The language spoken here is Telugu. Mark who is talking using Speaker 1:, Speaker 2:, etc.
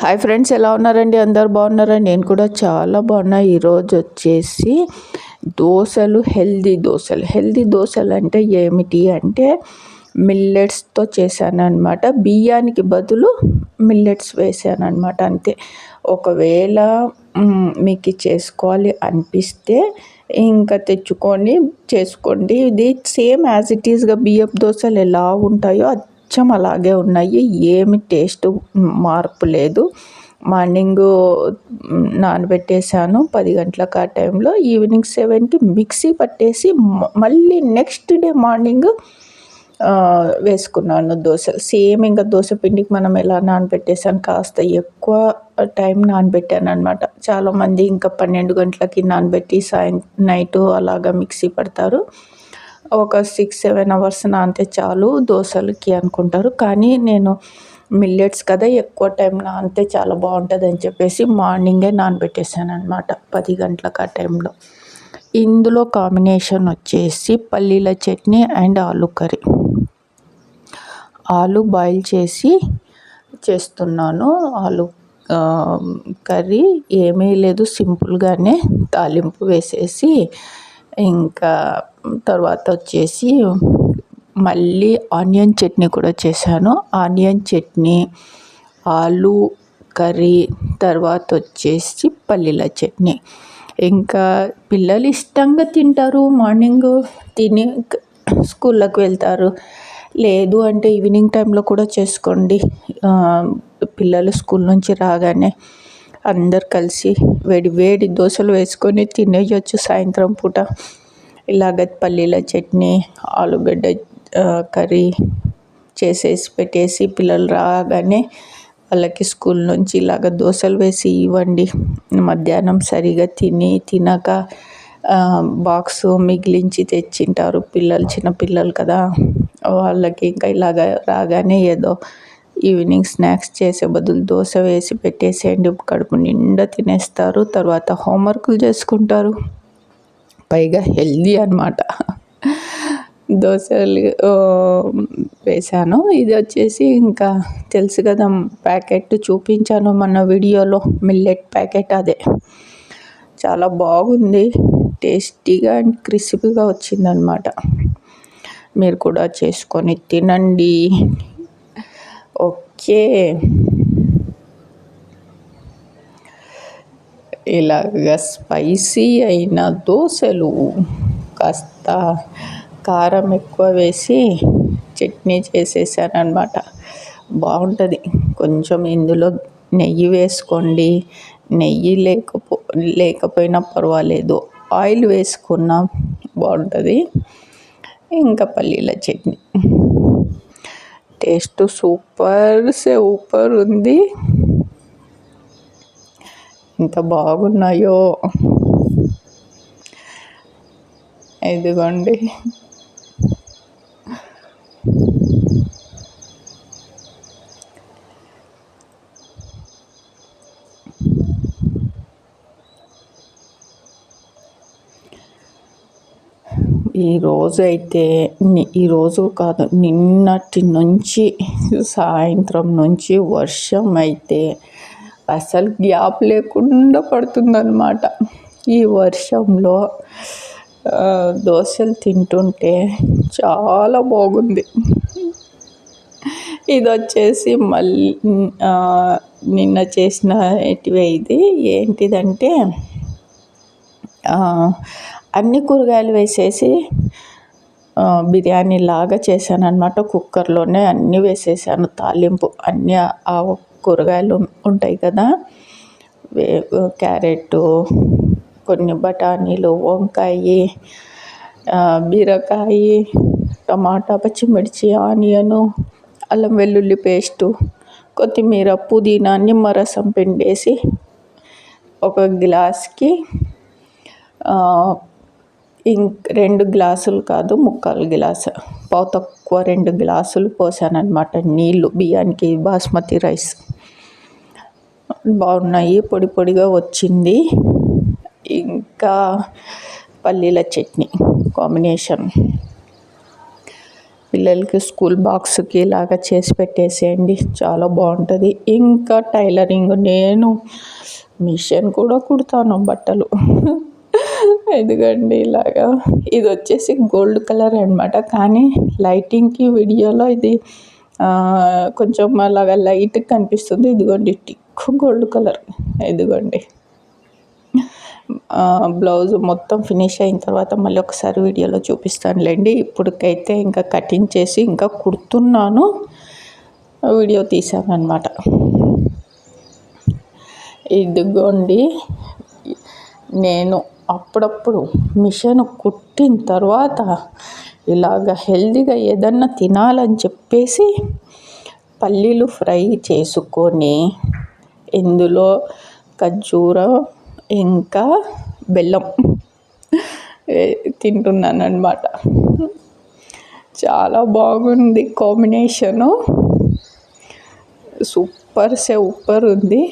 Speaker 1: హాయ్ ఫ్రెండ్స్ ఎలా ఉన్నారండి? అందరు బాగున్నారండి నేను కూడా చాలా బాగున్నా. ఈరోజు వచ్చేసి దోశలు హెల్దీ దోశలు. హెల్దీ దోశలు అంటే ఏమిటి అంటే మిల్లెట్స్తో చేశానమాట బియ్యానికి బదులు మిల్లెట్స్ వేసాను అంతే. ఒకవేళ మీకు చేసుకోవాలి అనిపిస్తే ఇంకా తెచ్చుకొని చేసుకోండి. ఇది సేమ్ యాజ్ ఇట్ ఈస్గా బియ్యపు దోశలు ఎలా ఉంటాయో అచ్చం అలాగే ఉన్నాయి. ఏమి టేస్ట్ మార్పు లేదు. మార్నింగ్ నానబెట్టేశాను. పది గంటలకు ఆ టైంలో ఈవినింగ్ సెవెన్కి మిక్సీ పట్టేసి మళ్ళీ నెక్స్ట్ డే మార్నింగ్ వేసుకున్నాను దోశలు సేమ్ ఇంకా దోశ పిండికి మనం ఎలా నానబెట్టేసాను కాస్త ఎక్కువ టైం నానబెట్టాను అనమాట చాలామంది ఇంకా పన్నెండు గంటలకి నానబెట్టి సాయం నైట్ అలాగా మిక్సీ పడతారు. ఒక సిక్స్ సెవెన్ అవర్స్ నానితే చాలు దోశలకి అనుకుంటారు. కానీ నేను మిల్లెట్స్ కదా ఎక్కువ టైం నానితే చాలా బాగుంటుంది అని చెప్పేసి మార్నింగే నానబెట్టేసాను అనమాట పది గంటలకు ఆ టైంలో ఇందులో కాంబినేషన్ వచ్చేసి పల్లీల చట్నీ అండ్ ఆలు కర్రీ. ఆలు బాయిల్ చేసి చేస్తున్నాను. ఆలు కర్రీ ఏమీ లేదు. సింపుల్గానే తాలింపు వేసేసి ఇంకా తర్వాత వచ్చేసి మళ్ళీ ఆనియన్ చట్నీ కూడా చేశాను. ఆనియన్ చట్నీ ఆలు కర్రీ తర్వాత వచ్చేసి పల్లీల చట్నీ. ఇంకా పిల్లలు ఇష్టంగా తింటారు మార్నింగ్ తిని స్కూళ్ళకు వెళ్తారు. లేదు అంటే ఈవినింగ్ టైంలో కూడా చేసుకోండి. పిల్లలు స్కూల్ నుంచి రాగానే అందరు కలిసి వేడి వేడి దోశలు వేసుకొని తినేయచ్చు సాయంత్రం పూట. ఇలాగ పల్లీల చట్నీ ఆలుగడ్డ కర్రీ చేసేసి పెట్టేసి పిల్లలు రాగానే వాళ్ళకి స్కూల్ నుంచి ఇలాగ దోశలు వేసి ఇవ్వండి. మధ్యాహ్నం సరిగా తిని తినక బాక్స్ మిగిలించి తెచ్చింటారు పిల్లలు చిన్న పిల్లలు కదా. వాళ్ళకి ఇంకా ఇలాగ రాగానే ఏదో ఈవినింగ్ స్నాక్స్ చేసే బదులు దోశ వేసి పెట్టేసేయండి. కడుపు నిండా తినేస్తారు. తర్వాత హోంవర్క్లు చేసుకుంటారు. పైగా హెల్దీ అనమాట దోశలు వేసాను. ఇది వచ్చేసి ఇంకా తెలుసు కదా ప్యాకెట్ చూపించాను మన వీడియోలో. మిల్లెట్ ప్యాకెట్ అదే. చాలా బాగుంది టేస్టీగా అండ్ క్రిస్పీగా వచ్చిందనమాట మీరు కూడా చేసుకొని తినండి. ఓకే. ఇలాగ స్పైసీ అయిన దోశలు కాస్త కారం ఎక్కువ వేసి చట్నీ చేసేసాను అనమాట బాగుంటుంది. కొంచెం ఇందులో నెయ్యి వేసుకోండి. నెయ్యి లేకపో లేకపోయినా పర్వాలేదు. ఆయిల్ వేసుకున్నా బాగుంటుంది. ఇంకా పల్లీల చట్నీ. టేస్ట్ సూపర్ సూపర్ ఉంది. ఎంత బాగున్నాయో. ఇదిగోండి. ఈరోజు అయితే ఈరోజు కాదు నిన్నటి నుంచి సాయంత్రం నుంచి వర్షం అయితే అసలు గ్యాప్ లేకుండా పడుతుందన్నమాట. ఈ వర్షంలో దోశలు తింటుంటే చాలా బాగుంది. ఇది వచ్చేసి మళ్ళీ నిన్న చేసిన ఇది. ఏంటిదంటే అన్ని కూరగాయలు వేసేసి బిర్యానీ లాగా చేశాను అనమాట కుక్కర్లోనే అన్నీ వేసేసాను. తాలింపు అన్నీ ఆ కూరగాయలు ఉంటాయి కదా. క్యారెట్ కొన్ని బఠానీలు వంకాయ బీరకాయ టమాటా పచ్చిమిర్చి ఆనియను అల్లం వెల్లుల్లి పేస్టు కొత్తిమీర పుదీనా నిమ్మరసం పిండేసి ఒక గ్లాస్కి ఇంక్ రెండు గ్లాసులు కాదు ముక్కాలు గ్లాసు పావు తక్కువ రెండు గ్లాసులు పోసానన్నమాట నీళ్ళు బియ్యానికి బాస్మతి రైస్. బాగున్నాయి పొడి పొడిగా వచ్చింది. ఇంకా పల్లీల చట్నీ కాంబినేషన్. పిల్లలకి స్కూల్ బాక్స్కి ఇలాగా చేసి పెట్టేసేయండి చాలా బాగుంటుంది. ఇంకా టైలరింగ్ నేను మిషన్ కూడా కుడతాను బట్టలు. ఎందుకండి ఇలాగా. ఇది వచ్చేసి గోల్డ్ కలర్ అనమాట కానీ లైటింగ్కి వీడియోలో ఇది కొంచెం అలాగా లైట్ కనిపిస్తుంది. ఇదిగోండి టిక్ గోల్డ్ కలర్. ఇదిగోండి. బ్లౌజ్ మొత్తం ఫినిష్ అయిన తర్వాత మళ్ళీ ఒకసారి వీడియోలో చూపిస్తానులేండి. ఇప్పటికైతే ఇంకా కటింగ్ చేసి ఇంకా కుడుతున్నాను. వీడియో తీసాను అనమాట ఇదిగోండి. నేను అప్పుడప్పుడు మిషన్ కుట్టిన తర్వాత ఇలాగ హెల్తీగా ఏదన్నా తినాలని చెప్పేసి పల్లీలు ఫ్రై చేసుకొని ఇందులో ఖర్జూరం ఇంకా బెల్లం తింటున్నాను అనమాట చాలా బాగుంది కాంబినేషను. సూపర్ సూపర్ ఉంది.